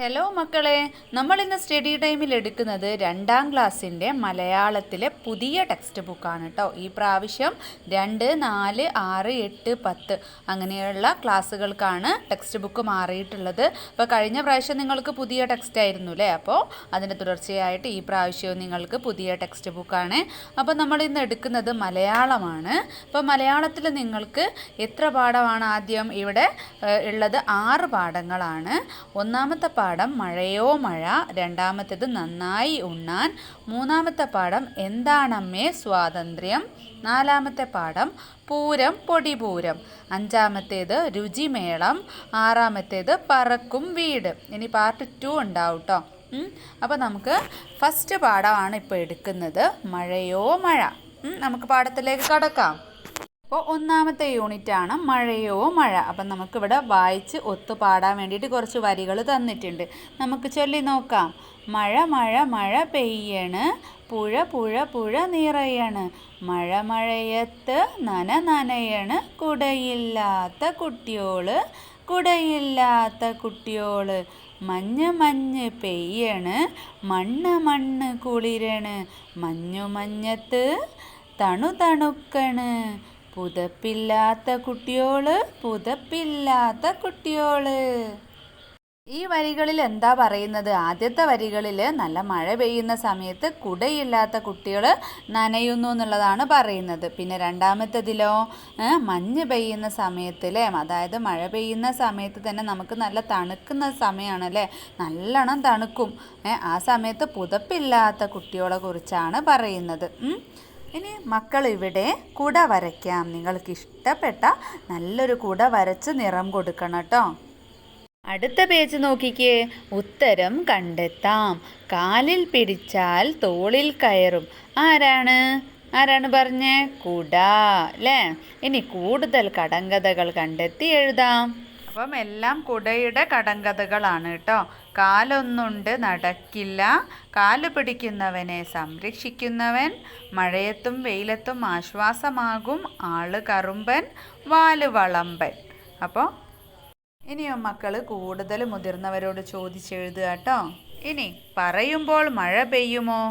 Hello മക്കളെ. നമ്മൾ ഇന്ന് സ്റ്റഡി ടൈമിൽ എടുക്കുന്നത് രണ്ടാം ക്ലാസ്സിന്റെ മലയാളത്തിലെ പുതിയ ടെക്സ്റ്റ് ബുക്കാണ് കേട്ടോ ഈ പ്രാവശ്യം രണ്ട് നാല് ആറ് എട്ട് പത്ത് അങ്ങനെയുള്ള ക്ലാസ്സുകൾക്കാണ് ടെക്സ്റ്റ് ബുക്ക് മാറിയിട്ടുള്ളത്. അപ്പോൾ കഴിഞ്ഞ പ്രാവശ്യം നിങ്ങൾക്ക് പുതിയ ടെക്സ്റ്റ് ആയിരുന്നു അല്ലേ അപ്പോൾ അതിന്റെ തുടർച്ചയായിട്ട് ഈ പ്രാവശ്യവും നിങ്ങൾക്ക് പുതിയ ടെക്സ്റ്റ് ബുക്കാണ് അപ്പോൾ നമ്മൾ ഇന്ന് എടുക്കുന്നത് മലയാളമാണ്. അപ്പോൾ മലയാളത്തിൽ നിങ്ങൾക്ക് എത്ര പാഠമാണ് ആദ്യം ഇവിടെ ഉള്ളത്? ആറ് പാഠങ്ങളാണ്. ഒന്നാമത്തെ പാഠം മഴയോ മഴ രണ്ടാമത്തേത് നന്നായി ഉണ്ണാൻ മൂന്നാമത്തെ പാഠം എന്താണമ്മേ സ്വാതന്ത്ര്യം നാലാമത്തെ പാഠം പൂരം പൊടിപൂരം അഞ്ചാമത്തേത് രുചിമേളം ആറാമത്തേത് പറക്കും വീട്. ഇനി പാർട്ട് ടു ഉണ്ടാവും കേട്ടോ അപ്പോൾ നമുക്ക് ഫസ്റ്റ് പാഠമാണ് ഇപ്പോൾ എടുക്കുന്നത് മഴയോ മഴ. നമുക്ക് പാഠത്തിലേക്ക് കടക്കാം. അപ്പോൾ ഒന്നാമത്തെ യൂണിറ്റ് ആണ് മഴയോ മഴ. അപ്പം നമുക്കിവിടെ വായിച്ച് ഒത്തു പാടാൻ വേണ്ടിയിട്ട് കുറച്ച് വരികൾ തന്നിട്ടുണ്ട്. നമുക്ക് ചൊല്ലി നോക്കാം. മഴ മഴ മഴ പെയ്യണ്. പുഴ പുഴ പുഴ നിറയണ്. മഴ മഴയത്ത് നന നനയണ്. കുടയില്ലാത്ത കുട്ടിയോൾ കുടയില്ലാത്ത കുട്ടിയോൾ. മഞ്ഞ് മഞ്ഞ് പെയ്യണ്. മണ്ണ് മണ്ണ് കുളിരണ്. മഞ്ഞു മഞ്ഞത്ത് തണു തണുക്കണ്. പുതപ്പില്ലാത്ത കുട്ടിയോൾ പുതപ്പില്ലാത്ത കുട്ടിയോൾ. ഈ വരികളിൽ എന്താ പറയുന്നത്? ആദ്യത്തെ വരികളിൽ നല്ല മഴ പെയ്യുന്ന സമയത്ത് കുടയില്ലാത്ത കുട്ടികൾ നനയുന്നു എന്നുള്ളതാണ് പറയുന്നത്. പിന്നെ രണ്ടാമത്തേതിലോ മഞ്ഞ് പെയ്യുന്ന സമയത്തിലെ അതായത് മഴ പെയ്യുന്ന സമയത്ത് തന്നെ നമുക്ക് നല്ല തണുക്കുന്ന സമയമാണല്ലേ നല്ലോണം തണുക്കും. ആ സമയത്ത് പുതപ്പില്ലാത്ത കുട്ടികളെ കുറിച്ചാണ് പറയുന്നത്. ഇനി മക്കൾ ഇവിടെ കുട വരയ്ക്കാം. നിങ്ങൾക്ക് ഇഷ്ടപ്പെട്ട നല്ലൊരു കുട വരച്ച് നിറം കൊടുക്കണം കേട്ടോ അടുത്ത പേജ് നോക്കിക്കേ. ഉത്തരം കണ്ടെത്താം. കാലിൽ പിടിച്ചാൽ തോളിൽ കയറും. ആരാണ്? ആരാണ് പറഞ്ഞേ? കുട അല്ലേ ഇനി കൂടുതൽ കടങ്കഥകൾ കണ്ടെത്തി എഴുതാം. അപ്പം എല്ലാം കുടയുടെ കടങ്കഥകളാണ് കേട്ടോ കാലൊന്നുണ്ട് നടക്കില്ല. കാൽ പിടിക്കുന്നവനെ സംരക്ഷിക്കുന്നവൻ. മഴയത്തും വെയിലത്തും ആശ്വാസമാകും. ആൾ കറുമ്പൻ വാൽ വളമ്പൻ. അപ്പോൾ ഇനിയും മക്കൾ കൂടുതൽ മുതിർന്നവരോട് ചോദിച്ചെഴുതുക കേട്ടോ. ഇനി പറയുമ്പോൾ മഴ പെയ്യുമോ?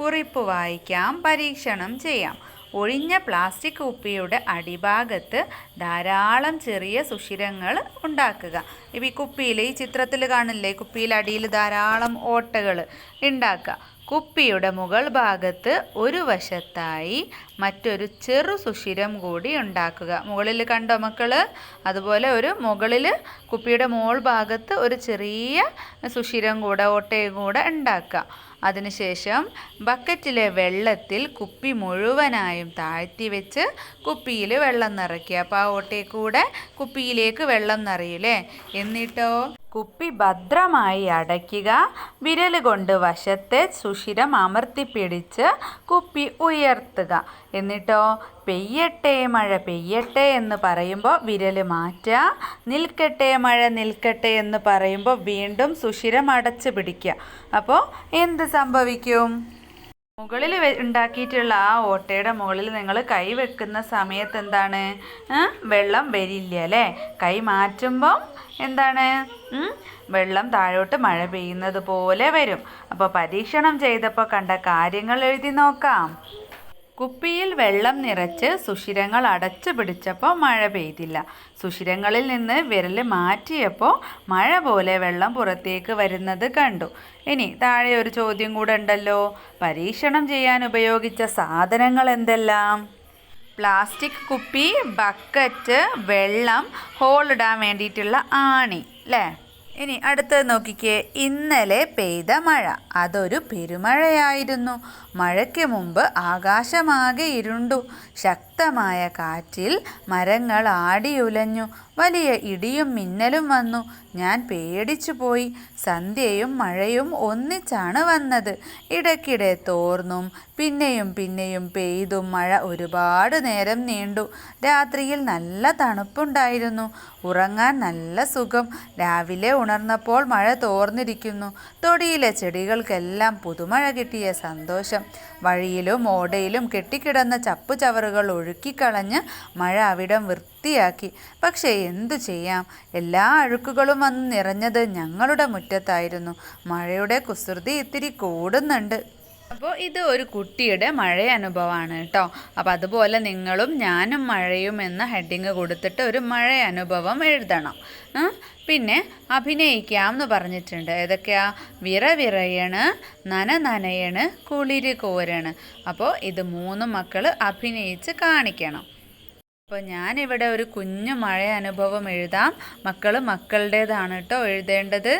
കുറിപ്പ് വായിക്കാം പരീക്ഷണം ചെയ്യാം. ഒഴിഞ്ഞ പ്ലാസ്റ്റിക് കുപ്പിയുടെ അടിഭാഗത്ത് ധാരാളം ചെറിയ സുഷിരങ്ങൾ ഉണ്ടാക്കുക. ഇപ്പം ഈ കുപ്പിയിൽ ഈ ചിത്രത്തിൽ കാണില്ലേ? കുപ്പിയിൽ അടിയിൽ ധാരാളം ഓട്ടകൾ ഉണ്ടാക്കുക കുപ്പിയുടെ മുകൾ ഭാഗത്ത് ഒരു വശത്തായി മറ്റൊരു ചെറു സുഷിരം കൂടി ഉണ്ടാക്കുക. മുകളിൽ കണ്ടോ മക്കൾ അതുപോലെ ഒരു മുകളിൽ കുപ്പിയുടെ മോൾ ഭാഗത്ത് ഒരു ചെറിയ സുഷിരം കൂടെ ഓട്ടയും കൂടെ ഉണ്ടാക്കുക. അതിനുശേഷം ബക്കറ്റിലെ വെള്ളത്തിൽ കുപ്പി മുഴുവനായും താഴ്ത്തി വെച്ച് കുപ്പിയിൽ വെള്ളം നിറയ്ക്കുക. അപ്പോൾ ആ ഓട്ടയിൽ കൂടെ കുപ്പിയിലേക്ക് വെള്ളം നിറയില്ലേ എന്നിട്ടോ? കുപ്പി ഭദ്രമായി അടയ്ക്കുക. വിരൽ കൊണ്ട് വശത്തെ സുഷിരം അമർത്തിപ്പിടിച്ച് കുപ്പി ഉയർത്തുക. എന്നിട്ടോ? പെയ്യട്ടെ മഴ പെയ്യട്ടെ എന്ന് പറയുമ്പോൾ വിരൽ മാറ്റുക. നിൽക്കട്ടെ മഴ നിൽക്കട്ടെ എന്ന് പറയുമ്പോൾ വീണ്ടും സുഷിരം അടച്ച് പിടിക്കുക. അപ്പോൾ എന്ത് സംഭവിക്കും? മുകളിൽ ഉണ്ടാക്കിയിട്ടുള്ള ആ ഓട്ടയുടെ മുകളിൽ നിങ്ങൾ കൈ വെക്കുന്ന സമയത്ത് എന്താണ്? വെള്ളം വരില്ല അല്ലേ? കൈ മാറ്റുമ്പോൾ എന്താണ്? വെള്ളം താഴോട്ട് മഴ പെയ്യുന്നത് പോലെ വരും. അപ്പോൾ പരീക്ഷണം ചെയ്തപ്പോൾ കണ്ട കാര്യങ്ങൾ എഴുതി നോക്കാം. കുപ്പിയിൽ വെള്ളം നിറച്ച് സുഷിരങ്ങൾ അടച്ചു പിടിച്ചപ്പോൾ മഴ പെയ്തില്ല. സുഷിരങ്ങളിൽ നിന്ന് വിരൽ മാറ്റിയപ്പോൾ മഴ പോലെ വെള്ളം പുറത്തേക്ക് വരുന്നത് കണ്ടു. ഇനി താഴെ ഒരു ചോദ്യം കൂടെ ഉണ്ടല്ലോ. പരീക്ഷണം ചെയ്യാൻ ഉപയോഗിച്ച സാധനങ്ങൾ എന്തെല്ലാം? പ്ലാസ്റ്റിക് കുപ്പി ബക്കറ്റ് വെള്ളം ഹോളിടാൻ വേണ്ടിയിട്ടുള്ള ആണി അല്ലേ ഇനി അടുത്തത് നോക്കിക്കേ. ഇന്നലെ പെയ്ത മഴ. അതൊരു പെരുമഴയായിരുന്നു. മഴയ്ക്ക് മുമ്പ് ആകാശമാകെ ഇരുണ്ടു. ശക്തമായ കാറ്റിൽ മരങ്ങൾ ആടിയുലഞ്ഞു. വലിയ ഇടിയും മിന്നലും വന്നു. ഞാൻ പേടിച്ചു പോയി. സന്ധ്യയും മഴയും ഒന്നിച്ചാണ് വന്നത്. ഇടയ്ക്കിടെ തോർന്നും പിന്നെയും പിന്നെയും പെയ്തും മഴ ഒരുപാട് നേരം നീണ്ടു. രാത്രിയിൽ നല്ല തണുപ്പുണ്ടായിരുന്നു. ഉറങ്ങാൻ നല്ല സുഖം. രാവിലെ ഉണർന്നപ്പോൾ മഴ തോർന്നിരിക്കുന്നു. തൊടിയിലെ ചെടികൾക്കെല്ലാം പുതുമഴ കിട്ടിയ സന്തോഷം. വഴിയിലും ഓടയിലും കെട്ടിക്കിടന്ന ചപ്പുചവറുകൾ ഒഴുക്കിക്കളഞ്ഞ് മഴ അവിടം വൃത്തിയാക്കി. പക്ഷേ എന്തു ചെയ്യാം? എല്ലാ അഴുക്കുകളും വന്ന് നിറഞ്ഞത് ഞങ്ങളുടെ മുറ്റത്തായിരുന്നു. മഴയുടെ കുസൃതി ഇത്തിരി കൂടുന്നുണ്ട്. അപ്പോൾ ഇത് ഒരു കുട്ടിയുടെ മഴ അനുഭവമാണ് കേട്ടോ. അപ്പോൾ അതുപോലെ നിങ്ങളും ഞാനും മഴയും എന്ന ഹെഡിങ് കൊടുത്തിട്ട് ഒരു മഴ അനുഭവം എഴുതണം. പിന്നെ അഭിനയിക്കാം എന്ന് പറഞ്ഞിട്ടുണ്ട്. ഏതൊക്കെയാ? വിറ വിറയണ് നന നനയണ് കുളിര് കോരണ്. അപ്പോൾ ഇത് മൂന്ന് മക്കൾ അഭിനയിച്ച് കാണിക്കണം. അപ്പോൾ ഞാനിവിടെ ഒരു കുഞ്ഞു മഴ അനുഭവം എഴുതാം. മക്കൾ മക്കളുടേതാണ് കേട്ടോ എഴുതേണ്ടത്.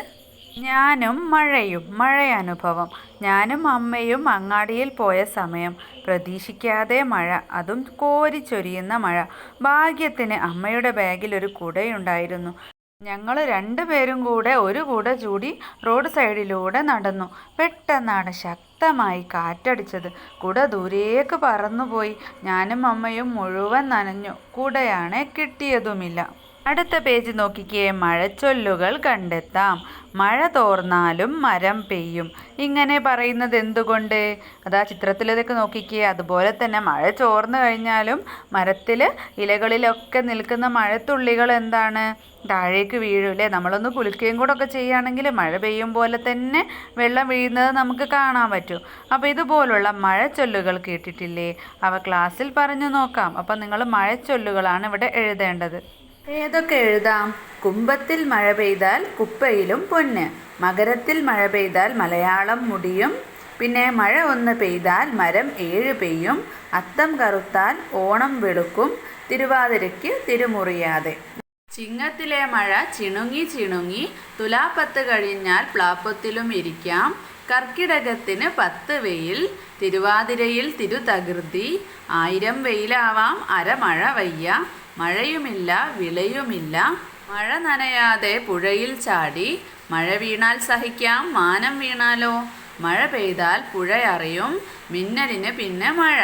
ഞാനും മഴയും മഴ അനുഭവം. ഞാനും അമ്മയും അങ്ങാടിയിൽ പോയ സമയം. പ്രതീക്ഷിക്കാതെ മഴ അതും കോരിച്ചൊരിയുന്ന മഴ. ഭാഗ്യത്തിന് അമ്മയുടെ ബാഗിൽ ഒരു കുടയുണ്ടായിരുന്നു. ഞങ്ങൾ രണ്ടുപേരും കൂടെ ഒരു കൂടെ ചൂടി റോഡ് സൈഡിലൂടെ നടന്നു. പെട്ടെന്നാണ് ശക്തമായി കാറ്റടിച്ചത്. കുട ദൂരേക്ക് പറന്നുപോയി. ഞാനും അമ്മയും മുഴുവൻ നനഞ്ഞു. കുടയാണെ കിട്ടിയതുമില്ല. അടുത്ത പേജ് നോക്കിക്കേ. മഴച്ചൊല്ലുകൾ കണ്ടെത്താം. മഴ തോർന്നാലും മരം പെയ്യും. ഇങ്ങനെ പറയുന്നത് എന്തുകൊണ്ട്? അതാ ചിത്രത്തിലതൊക്കെ നോക്കിക്കേ. അതുപോലെ തന്നെ മഴ ചോർന്നു കഴിഞ്ഞാലും മരത്തിൽ ഇലകളിലൊക്കെ നിൽക്കുന്ന മഴത്തുള്ളികൾ എന്താണ്? താഴേക്ക് വീഴൂലേ നമ്മളൊന്ന് കുളിക്കുകയും കൂടെ ഒക്കെ ചെയ്യുകയാണെങ്കിൽ മഴ പെയ്യും പോലെ തന്നെ വെള്ളം വീഴുന്നത് നമുക്ക് കാണാൻ പറ്റും. അപ്പോൾ ഇതുപോലുള്ള മഴച്ചൊല്ലുകൾ കേട്ടിട്ടില്ലേ? അവ ക്ലാസ്സിൽ പറഞ്ഞു നോക്കാം. അപ്പോൾ നിങ്ങൾ മഴച്ചൊല്ലുകളാണ് ഇവിടെ എഴുതേണ്ടത്. ഏതൊക്കെ എഴുതാം? കുംഭത്തിൽ മഴ പെയ്താൽ കുപ്പയിലും പൊന്ന്. മകരത്തിൽ മഴ പെയ്താൽ മലയാളം മുടിയും. പിന്നെ മഴ ഒന്ന് പെയ്താൽ മരം ഏഴ് പെയ്യും. അത്തം കറുത്താൽ ഓണം വെളുക്കും. തിരുവാതിരയ്ക്ക് തിരുമുറിയാതെ. ചിങ്ങത്തിലെ മഴ ചിണുങ്ങി ചിണുങ്ങി. തുലാപ്പത്ത് കഴിഞ്ഞാൽ പ്ലാപ്പത്തിലും ഇരിക്കാം. കർക്കിടകത്തിന് പത്ത് വെയിൽ. തിരുവാതിരയിൽ തിരുതകൃതി. ആയിരം വെയിലാവാം അരമഴ വയ്യ. മഴയുമില്ല വിലയുമില്ല മഴ നനയാതെ പുഴയിൽ ചാടി മഴ വീണാൽ സഹിക്കാം മാനം വീണാലോ? മഴ പെയ്താൽ പുഴയറിയും മിന്നലിന് പിന്നെ മഴ.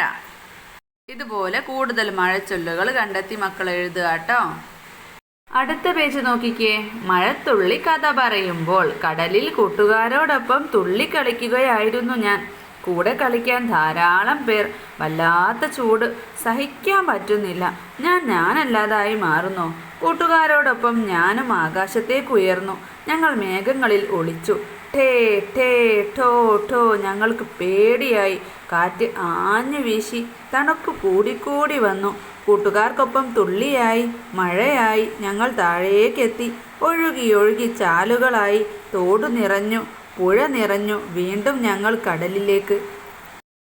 ഇതുപോലെ കൂടുതൽ മഴച്ചൊല്ലുകൾ കണ്ടെത്തി മക്കൾ എഴുതുക കേട്ടോ. അടുത്ത പേജ് നോക്കിക്കേ. മഴത്തുള്ളി കഥ പറയുമ്പോൾ കടലിൽ കൂട്ടുകാരോടൊപ്പം തുള്ളി കളിക്കുകയായിരുന്നു ഞാൻ. കൂടെ കളിക്കാൻ ധാരാളം പേർ. വല്ലാത്ത ചൂട്. സഹിക്കാൻ പറ്റുന്നില്ല. ഞാൻ ഞാനല്ലാതായി മാറുന്നു. കൂട്ടുകാരോടൊപ്പം ഞാനും ആകാശത്തേക്ക് ഉയർന്നു. ഞങ്ങൾ മേഘങ്ങളിൽ ഒളിച്ചു. ടേ ടേ ടോ ടോ ഞങ്ങൾക്ക് പേടിയായി. കാറ്റ് ആഞ്ഞു വീശി. തണുപ്പ് കൂടിക്കൂടി വന്നു. കൂട്ടുകാർക്കൊപ്പം തുള്ളിയായി. മഴയായി. ഞങ്ങൾ താഴേക്കെത്തി. ഒഴുകി ഒഴുകി ചാലുകളായി. തോടു നിറഞ്ഞു. പുഴ നിറഞ്ഞു വീണ്ടും ഞങ്ങൾ കടലിലേക്ക്.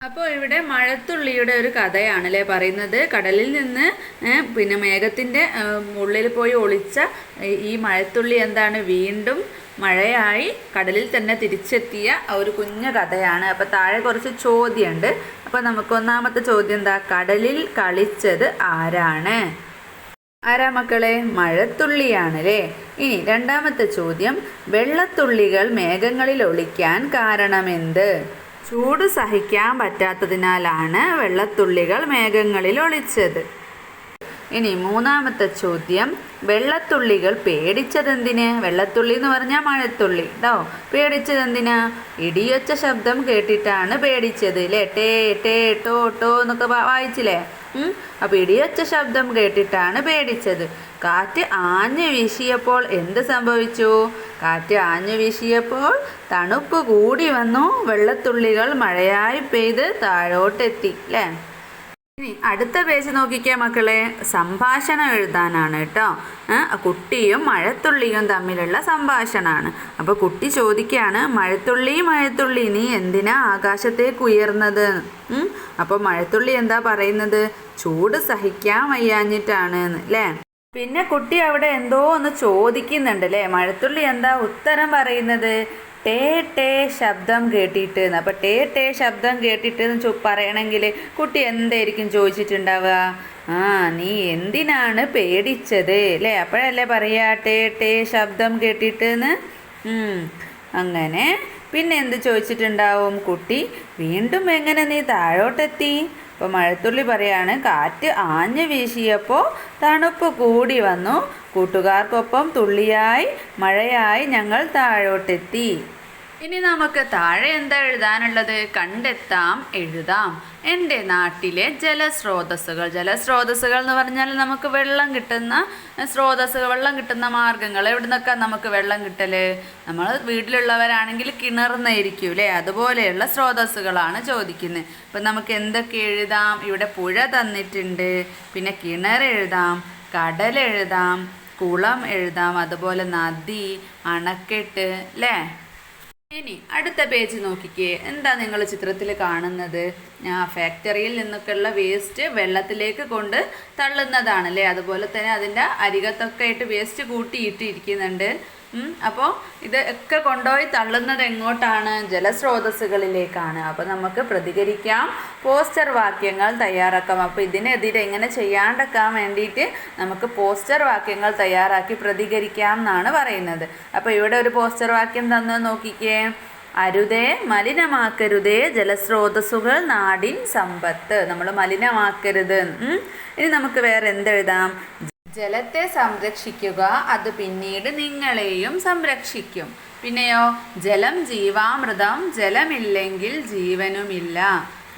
അപ്പോൾ ഇവിടെ മഴത്തുള്ളിയുടെ ഒരു കഥയാണല്ലേ പറയുന്നത്. കടലിൽ നിന്ന് പിന്നെ മേഘത്തിന്റെ ഉള്ളിൽ പോയി ഒളിച്ച ഈ- മഴത്തുള്ളി എന്താണ്? വീണ്ടും മഴയായി കടലിൽ തന്നെ തിരിച്ചെത്തിയ ഒരു കുഞ്ഞു കഥയാണ്. അപ്പോൾ താഴെ കുറച്ച് ചോദ്യമുണ്ട്. അപ്പോൾ നമുക്ക് ഒന്നാമത്തെ ചോദ്യം എന്താ? കടലിൽ കളിച്ചത് ആരാണ്? ആരാ മക്കളെ മഴത്തുള്ളിയാണല്ലേ? ഇനി രണ്ടാമത്തെ ചോദ്യം വെള്ളത്തുള്ളികൾ മേഘങ്ങളിൽ ഒളിക്കാൻ കാരണമെന്ത്? ചൂട് സഹിക്കാൻ പറ്റാത്തതിനാലാണ് വെള്ളത്തുള്ളികൾ മേഘങ്ങളിൽ ഒളിച്ചത്. ഇനി മൂന്നാമത്തെ ചോദ്യം വെള്ളത്തുള്ളികൾ പേടിച്ചതെന്തിന്? വെള്ളത്തുള്ളി എന്ന് പറഞ്ഞാൽ മഴത്തുള്ളി. കേട്ടോ പേടിച്ചതെന്തിനാ? ഇടിയൊച്ച ശബ്ദം കേട്ടിട്ടാണ് പേടിച്ചത് അല്ലേ ടേ ടേ ടോ ടോ എന്നൊക്കെ വായിച്ചില്ലേ? അപ്പോൾ ഇടിയൊച്ച ശബ്ദം കേട്ടിട്ടാണ് പേടിച്ചത്. കാറ്റ് ആഞ്ഞു വീശിയപ്പോൾ എന്ത് സംഭവിച്ചു? കാറ്റ് ആഞ്ഞു വീശിയപ്പോൾ തണുപ്പ് കൂടി വന്നു. വെള്ളത്തുള്ളികൾ മഴയായി പെയ്ത് താഴോട്ടെത്തി അല്ലേ ഇനി അടുത്ത പേജ് നോക്കിക്കേ മക്കളെ. സംഭാഷണം എഴുതാനാണ് കേട്ടോ. കുട്ടിയും മഴത്തുള്ളിയും തമ്മിലുള്ള സംഭാഷണമാണ്. അപ്പോൾ കുട്ടി ചോദിക്കുകയാണ് മഴത്തുള്ളി മഴത്തുള്ളി നീ എന്തിനാ ആകാശത്തേക്ക് ഉയർന്നത്? അപ്പോൾ മഴത്തുള്ളി എന്താ പറയുന്നത്? ചൂട് സഹിക്കാൻ വയ്യാഞ്ഞിട്ടാണ് അല്ലേ പിന്നെ കുട്ടി അവിടെ എന്തോ ഒന്ന് ചോദിക്കുന്നുണ്ട് അല്ലേ മഴത്തുള്ളി എന്താ ഉത്തരം പറയുന്നത്? ടേ ടേ ശബ്ദം കേട്ടിട്ട് എന്ന്. അപ്പോൾ ടേ ടേ ശബ്ദം കേട്ടിട്ട് എന്ന് പറയണമെങ്കിൽ കുട്ടി എന്തായിരിക്കും ചോദിച്ചിട്ടുണ്ടാവുക? ആ നീ എന്തിനാണ് പേടിച്ചത് അല്ലേ അപ്പോഴല്ലേ പറയാ ടേ ടേ ശബ്ദം കേട്ടിട്ട് എന്ന്. അങ്ങനെ പിന്നെ എന്ത് ചോദിച്ചിട്ടുണ്ടാവും? കുട്ടി വീണ്ടും എങ്ങനെ നീ താഴോട്ടെത്തി? അപ്പോൾ മഴത്തുള്ളി പറയാണ് കാറ്റ് ആഞ്ഞു വീശിയപ്പോൾ തണുപ്പ് കൂടി വന്നു. കൂട്ടുകാർക്കൊപ്പം തുള്ളിയായി മഴയായി ഞങ്ങൾ താഴോട്ടെത്തി. ഇനി നമുക്ക് താഴെ എന്താ എഴുതാനുള്ളത്? കണ്ടെത്താം എഴുതാം. എന്റെ നാട്ടിലെ ജലസ്രോതസ്സുകൾ. ജലസ്രോതസ്സുകൾ എന്ന് പറഞ്ഞാൽ നമുക്ക് വെള്ളം കിട്ടുന്ന സ്രോതസ്സുകൾ വെള്ളം കിട്ടുന്ന മാർഗങ്ങൾ. എവിടെ നിന്നൊക്കെ നമുക്ക് വെള്ളം കിട്ടൽ നമ്മൾ വീട്ടിലുള്ളവരാണെങ്കിൽ കിണർന്നായിരിക്കും അല്ലേ അതുപോലെയുള്ള സ്രോതസ്സുകളാണ് ചോദിക്കുന്നത് അപ്പം നമുക്ക് എന്തൊക്കെ എഴുതാം? ഇവിടെ പുഴ തന്നിട്ടുണ്ട്. പിന്നെ കിണർ എഴുതാം കടൽ എഴുതാം കുളം എഴുതാം അതുപോലെ നദി അണക്കെട്ട് അല്ലേ ഇനി അടുത്ത പേജ് നോക്കിക്കേ. എന്താ നിങ്ങൾ ചിത്രത്തിൽ കാണുന്നത്? ആ ഫാക്ടറിയിൽ നിന്നൊക്കെയുള്ള വേസ്റ്റ് വെള്ളത്തിലേക്ക് കൊണ്ട് തള്ളുന്നതാണല്ലേ? അതുപോലെ തന്നെ അതിന്റെ അരികത്തൊക്കെ ആയിട്ട് വേസ്റ്റ് കൂട്ടിയിട്ടിരിക്കുന്നുണ്ട്. അപ്പോൾ ഇത് ഒക്കെ കൊണ്ടുപോയി തള്ളുന്നത് എങ്ങോട്ടാണ്? ജലസ്രോതസ്സുകളിലേക്കാണ്. അപ്പോൾ നമുക്ക് പ്രതികരിക്കാം. പോസ്റ്റർ വാക്യങ്ങൾ തയ്യാറാക്കാം. അപ്പോൾ ഇതിനെതിരെ എങ്ങനെ ചെയ്യാണ്ടക്കാൻ വേണ്ടിയിട്ട് നമുക്ക് പോസ്റ്റർ വാക്യങ്ങൾ തയ്യാറാക്കി പ്രതികരിക്കാം എന്നാണ് പറയുന്നത്. അപ്പോൾ ഇവിടെ ഒരു പോസ്റ്റർ വാക്യം തന്ന് നോക്കിക്കേ. അരുതേ മലിനമാക്കരുതേ ജലസ്രോതസ്സുകൾ നാടിൻ സമ്പത്ത്. നമ്മൾ മലിനമാക്കരുത്. ഇനി നമുക്ക് വേറെ എന്തെഴുതാം ജലത്തെ സംരക്ഷിക്കുക അത് പിന്നീട് നിങ്ങളെയും സംരക്ഷിക്കും. പിന്നെയോ ജലം ജീവാമൃതം ജലമില്ലെങ്കിൽ ജീവനുമില്ല.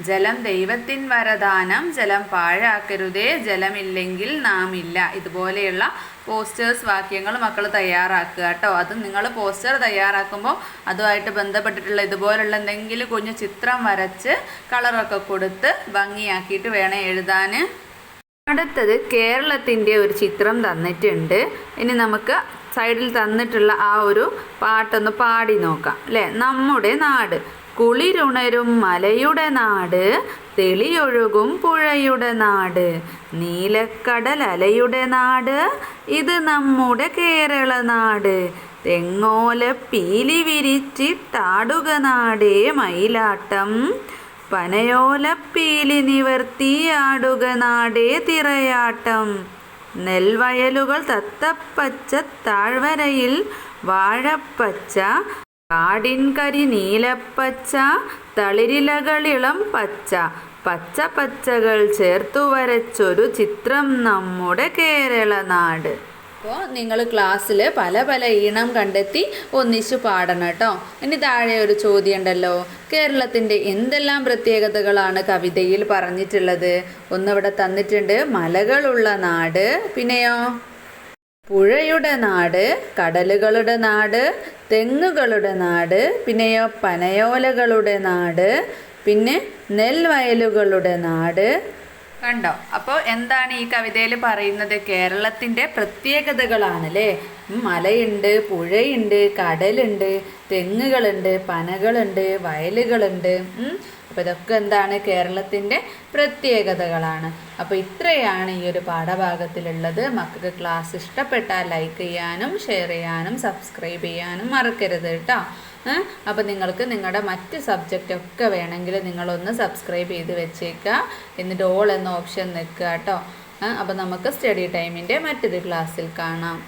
ജലം ദൈവത്തിൻ വരദാനം ജലം പാഴാക്കരുതേ ജലമില്ലെങ്കിൽ നാം ഇല്ല ഇതുപോലെയുള്ള പോസ്റ്റേഴ്സ് വാക്യങ്ങൾ മക്കൾ തയ്യാറാക്കുക കേട്ടോ. അത് നിങ്ങൾ പോസ്റ്റർ തയ്യാറാക്കുമ്പോൾ അതുമായിട്ട് ബന്ധപ്പെട്ടിട്ടുള്ള ഇതുപോലുള്ള എന്തെങ്കിലും കുഞ്ഞു ചിത്രം വരച്ച് കളറൊക്കെ കൊടുത്ത് ഭംഗിയാക്കിയിട്ട് വേണം എഴുതാൻ. അടുത്തത് കേരളത്തിന്റെ ഒരു ചിത്രം തന്നിട്ടുണ്ട്. ഇനി നമുക്ക് സൈഡിൽ തന്നിട്ടുള്ള ആ ഒരു പാട്ടൊന്ന് പാടി നോക്കാം അല്ലേ? നമ്മുടെ നാട് കുളിരുണരും മലയുടെ നാട് തെളിയൊഴുകും പുഴയുടെ നാട് നീലക്കടൽ അലയുടെ നാട് ഇത് നമ്മുടെ കേരള നാട്. തെങ്ങോല പീലി വിരിച്ചിട്ടാടുക നാടേ മയിലാട്ടം പനയോലപ്പീലി നിവർത്തിയാടുക നാടേ തിറയാട്ടം നെൽവയലുകൾ തത്തപ്പച്ച താഴ്വരയിൽ വാഴപ്പച്ച കാടിൻകരി നീലപ്പച്ച തളിരിലകളിളം പച്ച പച്ച പച്ചകൾ ചേർത്തു വരച്ചൊരു ചിത്രം നമ്മുടെ കേരള നാട് അപ്പോൾ നിങ്ങൾ ക്ലാസ്സിൽ പല പല ഈണം കണ്ടെത്തി ഒന്നിച്ചു പാടണം കേട്ടോ. ഇനി താഴെ ഒരു ചോദ്യം ഉണ്ടല്ലോ കേരളത്തിന്റെ എന്തെല്ലാം പ്രത്യേകതകളാണ് കവിതയിൽ പറഞ്ഞിട്ടുള്ളത്? ഒന്നിവിടെ തന്നിട്ടുണ്ട്. മലകളുള്ള നാട് പിന്നെയോ? പുഴയുടെ നാട് കടലുകളുടെ നാട് തെങ്ങുകളുടെ നാട് പിന്നെയോ? പനയോലകളുടെ നാട് പിന്നെ നെൽവയലുകളുടെ നാട് കണ്ടോ? അപ്പോൾ എന്താണ് ഈ കവിതയിൽ പറയുന്നത്? കേരളത്തിന്റെ പ്രത്യേകതകളാണല്ലേ? മലയുണ്ട് പുഴയുണ്ട് കടലുണ്ട് തെങ്ങുകളുണ്ട് പനകളുണ്ട് വയലുകളുണ്ട്. അപ്പോൾ ഇതൊക്കെ എന്താണ്? കേരളത്തിന്റെ പ്രത്യേകതകളാണ്. അപ്പോൾ ഇത്രയാണ് ഈ ഒരു പാഠഭാഗത്തിലുള്ളത്. മക്കൾക്ക് ക്ലാസ് ഇഷ്ടപ്പെട്ടാൽ ലൈക്ക് ചെയ്യാനും ഷെയർ ചെയ്യാനും സബ്സ്ക്രൈബ് ചെയ്യാനും മറക്കരുത് കേട്ടോ. അപ്പോൾ നിങ്ങൾക്ക് നിങ്ങളുടെ മറ്റ് സബ്ജക്റ്റ് ഒക്കെ വേണമെങ്കിൽ നിങ്ങളൊന്ന് സബ്സ്ക്രൈബ് ചെയ്ത് വെച്ചേക്കുക എന്നിട്ട് ഓൾ എന്ന ഓപ്ഷൻ നിൽക്കുക കേട്ടോ. അപ്പോൾ നമുക്ക് സ്റ്റഡി ടൈമിന്റെ മറ്റൊരു ക്ലാസ്സിൽ കാണാം.